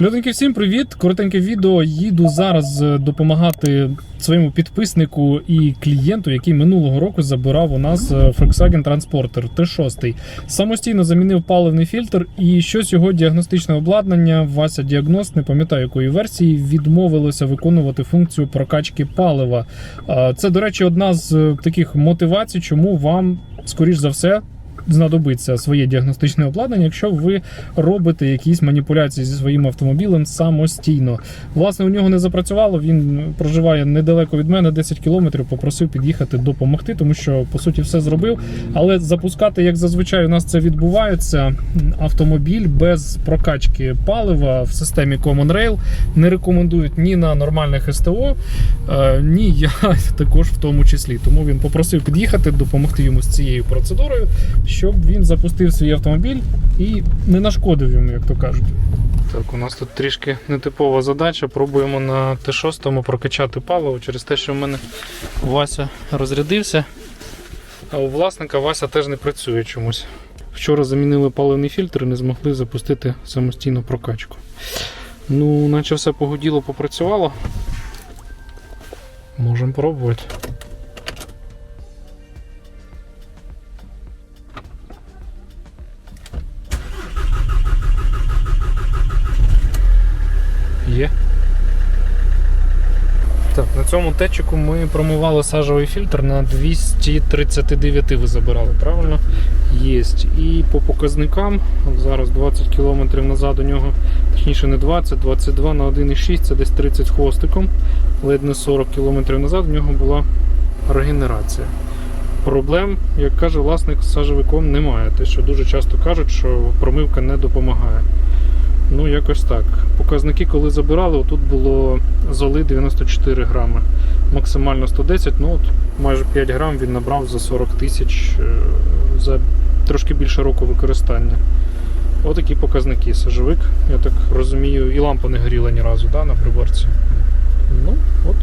Люденьки, всім привіт! Коротеньке відео. Їду зараз е, допомагати своєму підписнику і клієнту, який минулого року забирав у нас е, Volkswagen Transporter T6. Самостійно замінив паливний фільтр, і щось його діагностичне обладнання, Вася Діагност, не пам'ятаю якої версії, відмовилося виконувати функцію прокачки палива. Е, Це, до речі, одна з таких мотивацій, чому вам, скоріш за все, знадобиться своє діагностичне обладнання, якщо ви робите якісь маніпуляції зі своїм автомобілем самостійно. Власне, у нього не запрацювало. Він проживає недалеко від мене, 10 кілометрів. Попросив під'їхати допомогти, тому що по суті все зробив. Але запускати, як зазвичай, у нас це відбувається. Автомобіль без прокачки палива в системі Common Rail не рекомендують ні на нормальних СТО, е, ні я також в тому числі. Тому він попросив під'їхати, допомогти йому з цією процедурою, щоб він запустив свій автомобіль і не нашкодив йому, як то кажуть. Так, у нас тут трішки нетипова задача. Пробуємо на Т6 прокачати паливо через те, що в мене Вася розрядився, а у власника Вася теж не працює чомусь. Вчора замінили паливний фільтр і не змогли запустити самостійну прокачку. Ну, наче все погуділо, попрацювало. Можемо пробувати. Є. Так, на цьому течику ми промивали сажовий фільтр на 239 ви забирали, правильно? Єсть. І по показникам, зараз 20 км назад у нього, точніше не 20, 22 на 1,6, це десь 30 хвостиком, ледь не 40 км назад в нього була регенерація. Проблем, як каже власник, з сажовиком немає. Те, що дуже часто кажуть, що промивка не допомагає. Ну, якось так. Показники, коли забирали, тут було золи 94 грами. Максимально 110, ну от майже 5 грам він набрав за 40 тисяч е, за трошки більше року використання. Отакі показники. Сажовик, я так розумію, і лампа не горіла ні разу да, на приборці. Ну, от,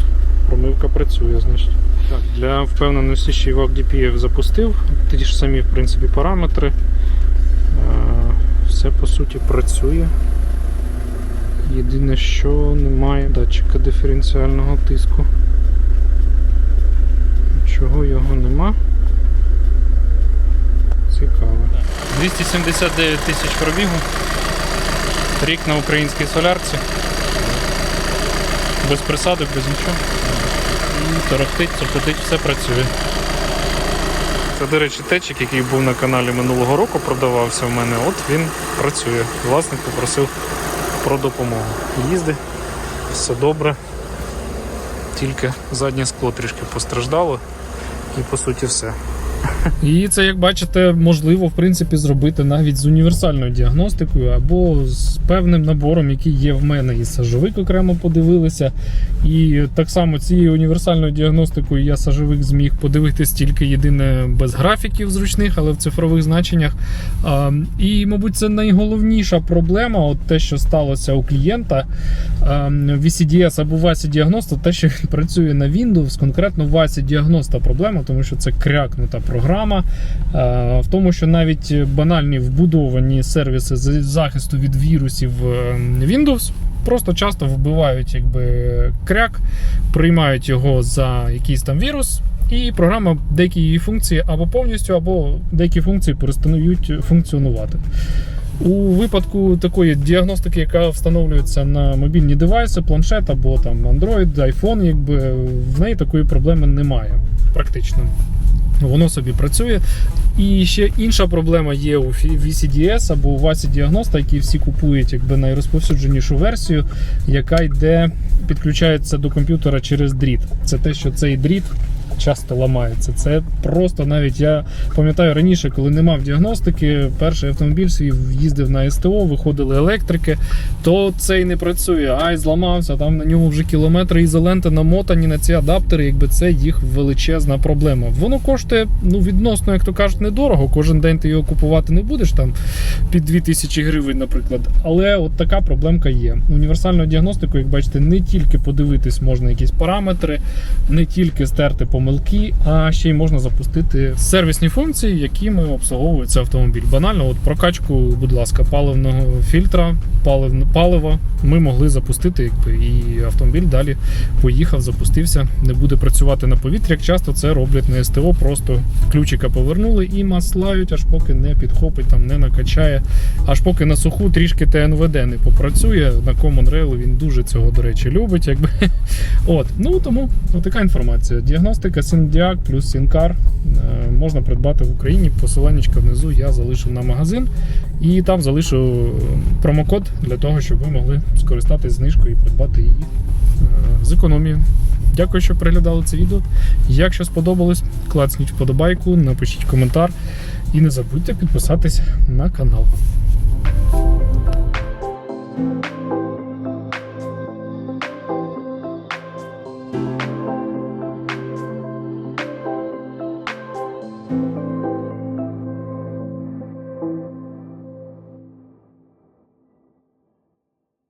промивка працює, значить. Так, для впевненості ще й в DPF запустив. Ті ж самі, в принципі, параметри. Е, Все по суті працює. Єдине, що немає датчика диференціального тиску. Чого його нема? Цікаво. 279 тисяч пробігу. Рік на українській солярці. Без присадок, без нічого. Торохтить, цокотить, все працює. Це, до речі, течик, який був на каналі минулого року, продавався в мене. От він працює. Власник попросив про допомогу. Їзди, все добре. Тільки заднє скло трішки постраждало. І по суті все. І це, як бачите, можливо в принципі зробити навіть з універсальною діагностикою або з певним набором, який є в мене. І сажовик окремо подивилися. І так само цією універсальною діагностикою я сажовик зміг подивитись тільки єдине без графіків зручних, але в цифрових значеннях. І, мабуть, це найголовніша проблема, от те, що сталося у клієнта VCDS або Васі Діагноста, те, що він працює на Windows, конкретно Васі Діагноста проблема, тому що це крякнута програма. А, В тому, що навіть банальні вбудовані сервіси захисту від вірусів е, Windows. Просто часто вбивають якби кряк, приймають його за якийсь там вірус, і програма деякі її функції або повністю, або деякі функції перестають функціонувати. У випадку такої діагностики, яка встановлюється на мобільні девайси, планшет або там Android, iPhone, якби в неї такої проблеми немає практично. Воно собі працює. І ще інша проблема є у VCDS або у Васі Діагноста, які всі купують якби найрозповсюдженішу версію, яка йде, підключається до комп'ютера через дріт. Це те, що цей дріт часто ламається. Це просто навіть я пам'ятаю раніше, коли не мав діагностики, перший автомобіль свій їздив на СТО, виходили електрики, то цей не працює. Ай, зламався, там на ньому вже кілометри ізоленти намотані на ці адаптери, якби це їх величезна проблема. Воно коштує ну, відносно, як то кажуть, недорого. Кожен день ти його купувати не будеш там під 2000 гривень, наприклад. Але от така проблемка є. Універсальну діагностику, як бачите, не тільки подивитись можна якісь параметри, не тільки стерти помилки, а ще й можна запустити сервісні функції, якими обслуговується автомобіль. Банально, от прокачку, будь ласка, паливного фільтра, палив, палива ми могли запустити, якби, і автомобіль далі поїхав, запустився, не буде працювати на повітрі. Як часто це роблять на СТО, просто ключика повернули і маслають, аж поки не підхопить, там не накачає, аж поки на суху трішки ТНВД не попрацює. На Common Rail він дуже цього, до речі, любить. Якби. От, ну тому така інформація. Діагностика Сіндіак плюс Сінкар е, можна придбати в Україні. Посиланнячка внизу я залишу на магазин і там залишу промокод для того, щоб ви могли скористатись знижкою і придбати її е, з економією. Дякую, що переглядали це відео. Якщо сподобалось, клацніть вподобайку, напишіть коментар і не забудьте підписатись на канал.